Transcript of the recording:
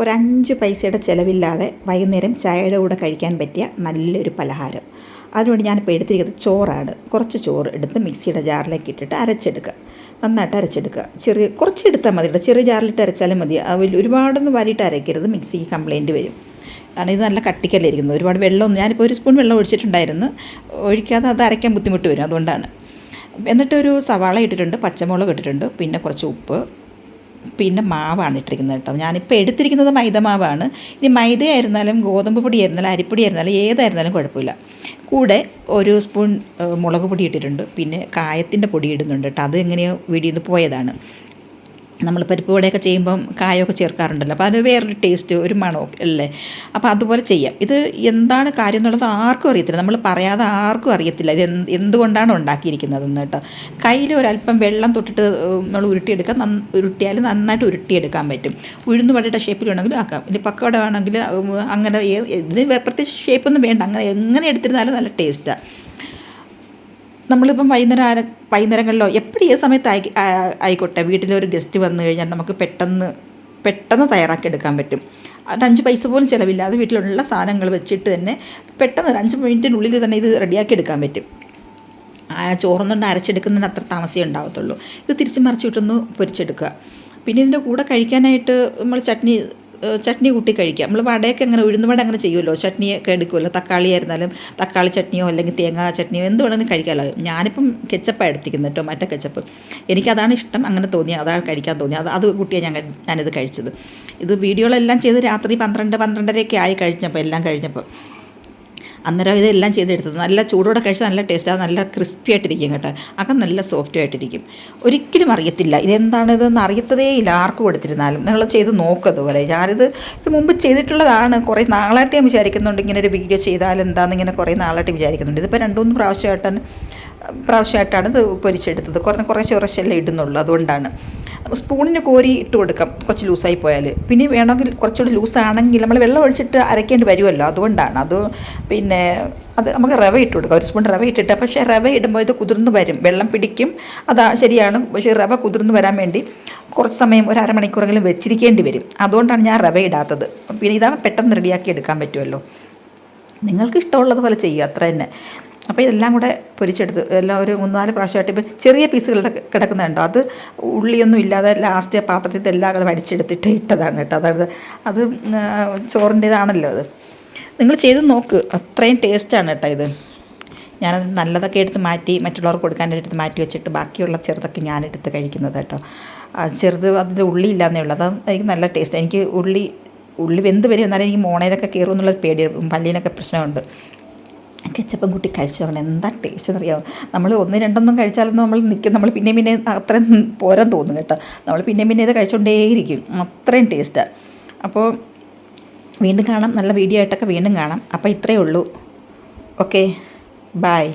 ഒരു അഞ്ച് പൈസയുടെ ചിലവില്ലാതെ വൈകുന്നേരം ചായയുടെ കൂടെ കഴിക്കാൻ പറ്റിയ നല്ലൊരു പലഹാരം. അതിനുവേണ്ടി ഞാനിപ്പോൾ എടുത്തിരിക്കുന്നത് ചോറാണ്. കുറച്ച് ചോറ് എടുത്ത് മിക്സിയുടെ ജാറിലേക്ക് ഇട്ടിട്ട് അരച്ചെടുക്കുക. നന്നായിട്ട് അരച്ചെടുക്കുക. ചെറിയ കുറച്ച് എടുത്താൽ മതി ചെറിയ ജാറിലിട്ട് അരച്ചാലും മതി. ഒരുപാടൊന്നും വാരിയിട്ട് അരയ്ക്കരുത് മിക്സിക്ക് കംപ്ലയിന്റ് വരും. കാരണം ഇത് നല്ല കട്ടിക്കല്ലേ ഇരിക്കുന്നത്. ഒരുപാട് വെള്ളമൊന്നും ഞാനിപ്പോൾ ഒരു സ്പൂൺ വെള്ളം ഒഴിച്ചിട്ടുണ്ടായിരുന്നു. ഒഴിക്കാതെ അത് അരയ്ക്കാൻ ബുദ്ധിമുട്ട് വരും അതുകൊണ്ടാണ്. എന്നിട്ടൊരു സവാള ഇട്ടിട്ടുണ്ട് പച്ചമുളക് ഇട്ടിട്ടുണ്ട് പിന്നെ കുറച്ച് ഉപ്പ് പിന്നെ മാവാണ് ഇട്ടിരിക്കുന്നത് കേട്ടോ. ഞാനിപ്പോൾ എടുത്തിരിക്കുന്നത് മൈദ മാവാണ് ഇനി മൈദ ആയിരുന്നാലും ഗോതമ്പ് പൊടി ആയിരുന്നാലും അരിപ്പൊടി ആയിരുന്നാലും ഏതായിരുന്നാലും കുഴപ്പമില്ല. കൂടെ ഒരു സ്പൂൺ മുളക് പൊടി ഇട്ടിട്ടുണ്ട്. പിന്നെ കായത്തിന്റെ പൊടി ഇടുന്നുണ്ട് കേട്ടോ. അത് എങ്ങനെയോ വീടിൽ നിന്ന് പോയതാണ്. നമ്മൾ പരിപ്പ് വടയൊക്കെ ചെയ്യുമ്പം കായമൊക്കെ ചേർക്കാറുണ്ടല്ലോ. അപ്പോൾ അത് വേറൊരു ടേസ്റ്റ് ഒരു മണമൊക്കെ അല്ലേ? അപ്പോൾ അതുപോലെ ചെയ്യാം. ഇത് എന്താണ് കാര്യം എന്നുള്ളത് ആർക്കും അറിയത്തില്ല. നമ്മൾ പറയാതെ ആർക്കും അറിയത്തില്ല. ഇത് എന്ത് എന്തുകൊണ്ടാണ് ഉണ്ടാക്കിയിരിക്കുന്നതെന്ന് കേട്ടോ. കയ്യിൽ ഒരല്പം വെള്ളം തൊട്ടിട്ട് നമ്മൾ ഉരുട്ടിയെടുക്കാൻ നന്ന ഉരുട്ടിയാൽ നന്നായിട്ട് ഉരുട്ടിയെടുക്കാൻ പറ്റും. ഉഴുന്ന് വടയുടെ ഷേപ്പിൽ വേണമെങ്കിലും ആക്കാം. ഇനി പക്കവട വേണമെങ്കിൽ അങ്ങനെ ഇതിന് പ്രത്യേകിച്ച് ഷേപ്പൊന്നും വേണ്ട. അങ്ങനെ എങ്ങനെ എടുത്തിരുന്നാലും നല്ല ടേസ്റ്റാണ് നമ്മളിപ്പം വൈകുന്നേരം വൈകുന്നേരങ്ങളിലോ എപ്പോഴും ഏത് സമയത്ത് ആയി ആയിക്കോട്ടെ വീട്ടിലൊരു ഗസ്റ്റ് വന്നു കഴിഞ്ഞാൽ നമുക്ക് പെട്ടെന്ന് പെട്ടെന്ന് തയ്യാറാക്കി എടുക്കാൻ പറ്റും. ഒരു അഞ്ച് പൈസ പോലും ചിലവില്ലാതെ വീട്ടിലുള്ള സാധനങ്ങൾ വെച്ചിട്ട് തന്നെ പെട്ടെന്ന് ഒരു അഞ്ച് മിനിറ്റിനുള്ളിൽ തന്നെ ഇത് റെഡിയാക്കി എടുക്കാൻ പറ്റും. ആ ചോറൊന്നുകൊണ്ട് അരച്ചെടുക്കുന്നതിന് അത്ര താമസമേ ഉണ്ടാവത്തുള്ളൂ. ഇത് തിരിച്ച് മറിച്ചിട്ടൊന്ന് പൊരിച്ചെടുക്കുക. പിന്നെ ഇതിന്റെ കൂടെ കഴിക്കാനായിട്ട് നമ്മൾ ചട്നി ചട്നി കൂട്ടി കഴിക്കുക. നമ്മൾ വടയൊക്കെ അങ്ങനെ ഉഴുന്നുവട അങ്ങനെ ചെയ്യുമല്ലോ ചട്നിയൊക്കെ എടുക്കുമല്ലോ തക്കാളി ആയിരുന്നാലും തക്കാളി ചട്നിയോ അല്ലെങ്കിൽ തേങ്ങാ ചട്നിയോ എന്ത് വേണമെങ്കിലും കഴിക്കാമല്ലോ. ഞാനിപ്പം കെച്ചപ്പാണ് എടുത്തിരിക്കുന്നത് ടൊമാറ്റോ കെച്ചപ്പ്. എനിക്കതാണ് ഇഷ്ടം അങ്ങനെ തോന്നി അതാണ് കഴിക്കാൻ തോന്നി അത് അത് കൂട്ടിയാണ് ഞാൻ ഞാനിത് കഴിച്ചത്. ഇത് വീഡിയോകളെല്ലാം ചെയ്ത് രാത്രി പന്ത്രണ്ട് പന്ത്രണ്ടരയൊക്കെ ആയി കഴിഞ്ഞപ്പോൾ എല്ലാം കഴിഞ്ഞപ്പോൾ അന്നേരം ഇതെല്ലാം ചെയ്തെടുത്തത്. നല്ല ചൂടോടെ കഴിച്ചാൽ നല്ല ടേസ്റ്റ് അത് നല്ല ക്രിസ്പി ആയിട്ടിരിക്കും കേട്ടോ. അകം നല്ല സോഫ്റ്റ് ആയിട്ടിരിക്കും. ഒരിക്കലും അറിയത്തില്ല. ഇതെന്താണ് ഇതെന്ന് അറിയത്തതേ ഇല്ല. ആർക്കും കൊടുത്തിരുന്നാലും. നിങ്ങൾ ചെയ്ത് നോക്കുക അതുപോലെ. ഞാനിത് ഇത് മുമ്പ് ചെയ്തിട്ടുള്ളതാണ്. കുറേ നാളായിട്ട് ഞാൻ വിചാരിക്കുന്നുണ്ട് ഇങ്ങനെ ഒരു വീഡിയോ ചെയ്താൽ എന്താണെന്ന് ഇങ്ങനെ കുറേ നാളായിട്ട് വിചാരിക്കുന്നുണ്ട്. ഇതിപ്പോൾ രണ്ടു മൂന്ന് പ്രാവശ്യമായിട്ടാണ് പ്രാവശ്യമായിട്ടാണ് ഇത് പൊരിച്ചെടുത്തത്. കുറേ കുറേ കുറച്ചല്ലേ ഇടുന്നുള്ളൂ. അതുകൊണ്ടാണ്. സ്പൂണിന് കോരി ഇട്ട് കൊടുക്കാം. കുറച്ച് ലൂസായി പോയാൽ പിന്നെ വേണമെങ്കിൽ കുറച്ചുകൂടി ലൂസാണെങ്കിൽ നമ്മൾ വെള്ളം ഒഴിച്ചിട്ട് അരയ്ക്കേണ്ടി വരുമല്ലോ അതുകൊണ്ടാണ്. അത് പിന്നെ അത് നമുക്ക് റവ ഇട്ട് കൊടുക്കാം. ഒരു സ്പൂൺ റവ ഇട്ടിട്ട്. പക്ഷേ റവ ഇടുമ്പോൾ ഇത് കുതിർന്ന് വരും. വെള്ളം പിടിക്കും. അതാ ശരിയാണ്. പക്ഷേ റവ കുതിർന്ന് വരാൻ വേണ്ടി കുറച്ച് സമയം ഒരു അരമണിക്കൂറെങ്കിലും വെച്ചിരിക്കേണ്ടി വരും. അതുകൊണ്ടാണ് ഞാൻ റവ ഇടാത്തത്. പിന്നെ ഇതാകുമ്പോൾ പെട്ടെന്ന് റെഡിയാക്കി എടുക്കാൻ പറ്റുമല്ലോ. നിങ്ങൾക്ക് ഇഷ്ടമുള്ളതുപോലെ ചെയ്യുക. അത്ര തന്നെ. അപ്പോൾ ഇതെല്ലാം കൂടെ പൊരിച്ചെടുത്ത് എല്ലാം ഒരു മൂന്നാൽ പ്രാവശ്യമായിട്ട് ഇപ്പം ചെറിയ പീസുകളുടെ കിടക്കുന്നുണ്ടോ അത് ഉള്ളിയൊന്നും ഇല്ലാതെ ലാസ്റ്റ് പാത്രത്തിൽ എല്ലാം കൂടെ വടിച്ചെടുത്തിട്ട് ഇട്ടതാണ് കേട്ടോ. അതായത് അത് ചോറിന്റേതാണല്ലോ അത്. നിങ്ങൾ ചെയ്ത് നോക്ക്. അത്രയും ടേസ്റ്റാണ് കേട്ടോ ഇത്. ഞാനത് നല്ലതൊക്കെ എടുത്ത് മാറ്റി മറ്റുള്ളവർക്ക് കൊടുക്കാൻ എടുത്ത് മാറ്റി വെച്ചിട്ട് ബാക്കിയുള്ള ചെറുതൊക്കെ ഞാൻ എടുത്ത് കഴിക്കുന്നത് കേട്ടോ. ചെറുത് അതിൽ ഉള്ളി ഇല്ലാന്നേ ഉള്ളൂ. അതാണ് എനിക്ക് നല്ല ടേസ്റ്റ് എനിക്ക് ഉള്ളി ഉള്ളി വെന്ത് വരും എന്നാലും എനിക്ക് മോണയിലൊക്കെ കയറും എന്നുള്ളൊരു പേടി പല്ലിനൊക്കെ പ്രശ്നമുണ്ട്. കെച്ചപ്പം കൂട്ടി കഴിച്ചവൾ എന്താ ടേസ്റ്റ് എന്നറിയാമോ നമ്മൾ ഒന്ന് രണ്ടൊന്നും കഴിച്ചാലൊന്നും നമ്മൾ നിൽക്കും നമ്മൾ പിന്നെ പിന്നെ അത്രയും പോരാൻ തോന്നും കേട്ടോ. നമ്മൾ പിന്നെ പിന്നെ ഇത് കഴിച്ചുകൊണ്ടേയിരിക്കും അത്രയും ടേസ്റ്റാണ് അപ്പോൾ വീണ്ടും കാണാം. നല്ല വീഡിയോ ആയിട്ടൊക്കെ വീണ്ടും കാണാം. അപ്പോൾ ഇത്രയേ ഉള്ളൂ. Okay bye